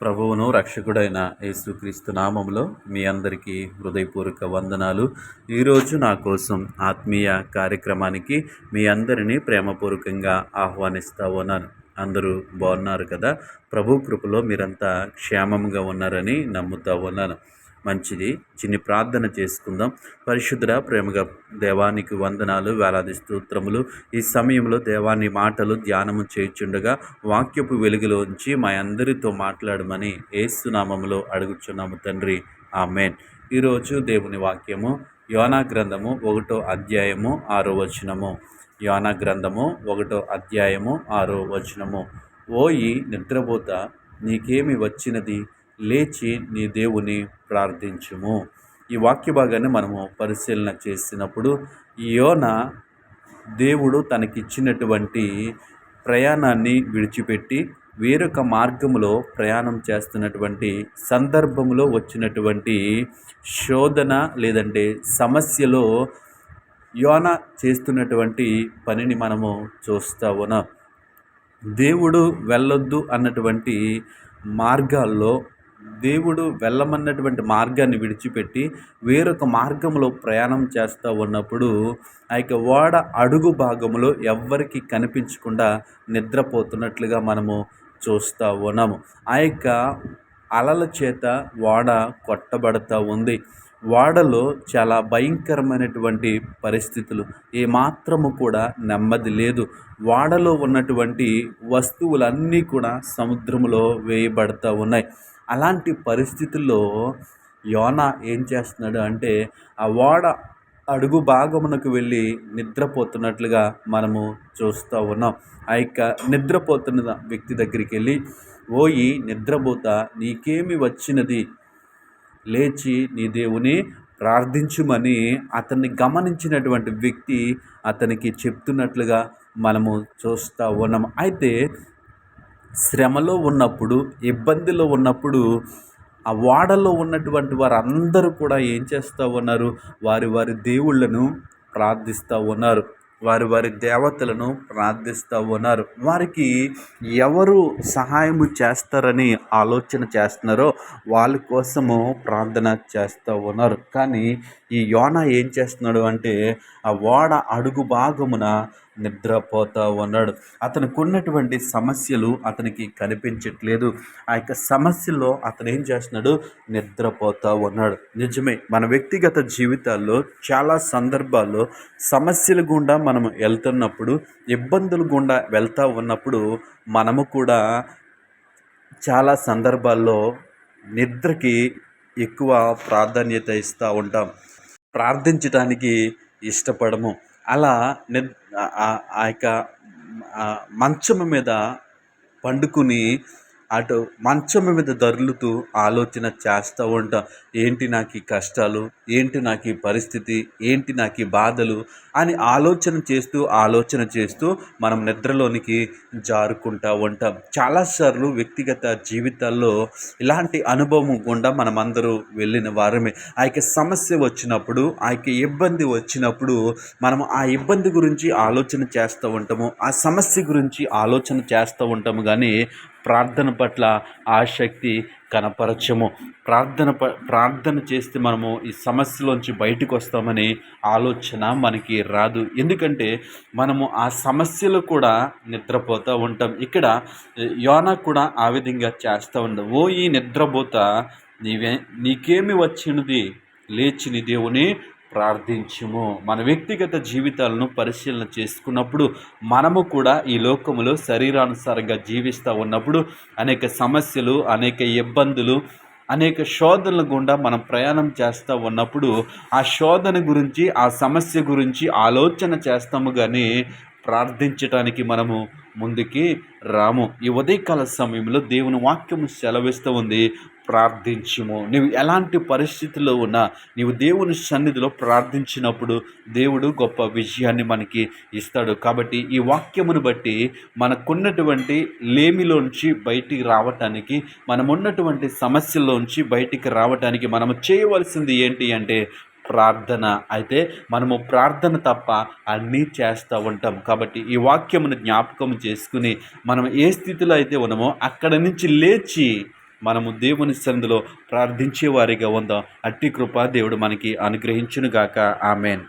ప్రభువును రక్షకుడైన యేసుక్రీస్తు నామంలో మీ అందరికీ హృదయపూర్వక వందనాలు. ఈరోజు నా కోసం ఆత్మీయ కార్యక్రమానికి మీ అందరినీ ప్రేమపూర్వకంగా ఆహ్వానిస్తా ఉన్నాను అందరూ బాగున్నారు కదా? ప్రభు కృపలో మీరంతా క్షేమంగా ఉన్నారని నమ్ముతా ఉన్నాను మంచిది. చిన్ని ప్రార్థన చేసుకుందాం. పరిశుద్ధ ప్రేమగా దేవానికి వందనాలు వేలాది స్తోత్రములు. ఈ సమయంలో దేవాన్ని మాటలు ధ్యానము చేయుచుండగా వాక్యపు వెలుగులో ఉంచి మా అందరితో మాట్లాడమని ఏసునామంలో అడుగుచున్నాము తండ్రి. ఆమెన్. ఈరోజు దేవుని వాక్యము యోనా గ్రంథము ఒకటో అధ్యాయము ఆరో వచనము. యోనా గ్రంథము ఒకటో అధ్యాయము ఆరో వచనము. ఓయి నిద్రపోత నీకేమి వచ్చినది? లేచి నీ దేవుని ప్రార్థించుము. ఈ వాక్య భాగాన్ని మనము పరిశీలన చేసినప్పుడు యోన దేవుడు తనకిచ్చినటువంటి ప్రయాణాన్ని విడిచిపెట్టి వేరొక మార్గంలో ప్రయాణం చేస్తున్నటువంటి సందర్భంలో వచ్చినటువంటి శోధన లేదంటే సమస్యలో యోన చేస్తున్నటువంటి పనిని మనము చూస్తా ఉన్నాం దేవుడు వెళ్ళొద్దు అన్నటువంటి మార్గాల్లో దేవుడు వెళ్ళమన్నటువంటి మార్గాన్ని విడిచిపెట్టి వేరొక మార్గంలో ప్రయాణం చేస్తూ ఉన్నప్పుడు ఆ యొక్క ఓడ అడుగు భాగంలో ఎవ్వరికి కనిపించకుండా నిద్రపోతున్నట్లుగా మనము చూస్తూ ఉన్నాము. ఆ యొక్క అలల చేత ఓడ కొట్టబడతా ఉంది. వాడలో చాలా భయంకరమైనటువంటి పరిస్థితులు. ఏమాత్రము కూడా నెమ్మది లేదు. వాడలో ఉన్నటువంటి వస్తువులన్నీ కూడా సముద్రంలో వేయబడతా ఉన్నాయి. అలాంటి పరిస్థితుల్లో యోన ఏం చేస్తున్నాడు అంటే ఆ ఓడ అడుగు భాగమునకు వెళ్ళి నిద్రపోతున్నట్లుగా మనము చూస్తూ ఉన్నాం. ఆ యొక్క నిద్రపోతున్న వ్యక్తి దగ్గరికి వెళ్ళి ఓయి నిద్రపోతా నీకేమి వచ్చినది? లేచి నీ దేవుని ప్రార్థించుమని అతన్ని గమనించినటువంటి వ్యక్తి అతనికి చెప్తున్నట్లుగా మనము చూస్తూ ఉన్నాం. అయితే శ్రమలో ఉన్నప్పుడు ఇబ్బందిలో ఉన్నప్పుడు ఆ వాడలో ఉన్నటువంటి వారందరూ కూడా ఏం చేస్తూ ఉన్నారు? వారి వారి దేవుళ్ళను ప్రార్థిస్తూ ఉన్నారు. వారి వారి దేవతలను ప్రార్థిస్తూ ఉన్నారు. వారికి ఎవరు సహాయము చేస్తారని ఆలోచన చేస్తున్నారో వాళ్ళ కోసము ప్రార్థన చేస్తూ ఉన్నారు. కానీ ఈ యోన ఏం చేస్తున్నాడు అంటే ఆ ఓడ అడుగు భాగమున నిద్రపోతూ ఉన్నాడు. అతనికి ఉన్నటువంటి సమస్యలు అతనికి కనిపించట్లేదు. ఆ యొక్క సమస్యల్లో అతను ఏం చేస్తున్నాడు? నిద్రపోతూ ఉన్నాడు. నిజమే మన వ్యక్తిగత జీవితాల్లో చాలా సందర్భాల్లో సమస్యల గుండా మనం వెళ్తున్నప్పుడు ఇబ్బందులు గుండా వెళ్తూ ఉన్నప్పుడు మనము కూడా చాలా సందర్భాల్లో నిద్రకి ఎక్కువ ప్రాధాన్యత ఇస్తూ ఉంటాం. ప్రార్థించడానికి ఇష్టపడము. అలా నిద్ ఆ యొక్క మంచం మీద పండుకుని అటు మంచం మీద దొర్లుతూ ఆలోచన చేస్తూ ఉంటాం ఏంటి నాకు ఈ కష్టాలు? ఏంటి నాకు ఈ పరిస్థితి? ఏంటి నాకు ఈ బాధలు? అని ఆలోచన చేస్తూ ఆలోచన చేస్తూ మనం నిద్రలోనికి జారుకుంటూ ఉంటాం. చాలాసార్లు వ్యక్తిగత జీవితాల్లో ఇలాంటి అనుభవం గుండా మనమందరూ వెళ్ళిన వారమే. ఆ యొక్క సమస్య వచ్చినప్పుడు ఆ యొక్క ఇబ్బంది వచ్చినప్పుడు మనం ఆ ఇబ్బంది గురించి ఆలోచన చేస్తూ ఉంటాము. ఆ సమస్య గురించి ఆలోచన చేస్తూ ఉంటాము. కానీ ప్రార్థన పట్ల ఆసక్తి కనపరచము. ప్రార్థన ప ప్రార్థన చేస్తే మనము ఈ సమస్యలోంచి బయటకు వస్తామని ఆలోచన మనకి రాదు. ఎందుకంటే మనము ఆ సమస్యలు కూడా నిద్రపోతూ ఉంటాం. ఇక్కడ యోనా కూడా ఆ విధంగా చేస్తూ ఉండవు ఓ ఈ నిద్రపోత నీవే నీకేమి వచ్చినది? లేచిని దేవుని ప్రార్థించుము. మన వ్యక్తిగత జీవితాలను పరిశీలన చేసుకున్నప్పుడు మనము కూడా ఈ లోకములో శరీరానుసారంగా జీవిస్తూ ఉన్నప్పుడు అనేక సమస్యలు అనేక ఇబ్బందులు అనేక శోధనల గుండా మనం ప్రయాణం చేస్తూ ఉన్నప్పుడు ఆ శోధన గురించి ఆ సమస్య గురించి ఆలోచన చేస్తాము కానీ ప్రార్థించటానికి మనము ముందుకి రాము. ఈ ఉదయకాల సమయంలో దేవుని వాక్యము సెలవిస్తూ ఉంది ప్రార్థించుము. నీవు ఎలాంటి పరిస్థితుల్లో ఉన్నా నీవు దేవుని సన్నిధిలో ప్రార్థించినప్పుడు దేవుడు గొప్ప విజయాన్ని మనకి ఇస్తాడు. కాబట్టి ఈ వాక్యమును బట్టి మనకున్నటువంటి లేమిలోంచి బయటికి రావటానికి మనమున్నటువంటి సమస్యల్లోంచి బయటికి రావటానికి మనం చేయవలసింది ఏంటి అంటే ప్రార్థన. అయితే మనము ప్రార్థన తప్ప అన్నీ చేస్తూ ఉంటాం. కాబట్టి ఈ వాక్యమును జ్ఞాపకం చేసుకుని మనం ఏ స్థితిలో అయితే ఉన్నామో అక్కడ నుంచి లేచి మనము దేవుని సన్నిధిలో ప్రార్థించే వారిగా ఉందాం. అట్టి కృప దేవుడు మనకి అనుగ్రహించునుగాక. ఆమెన్.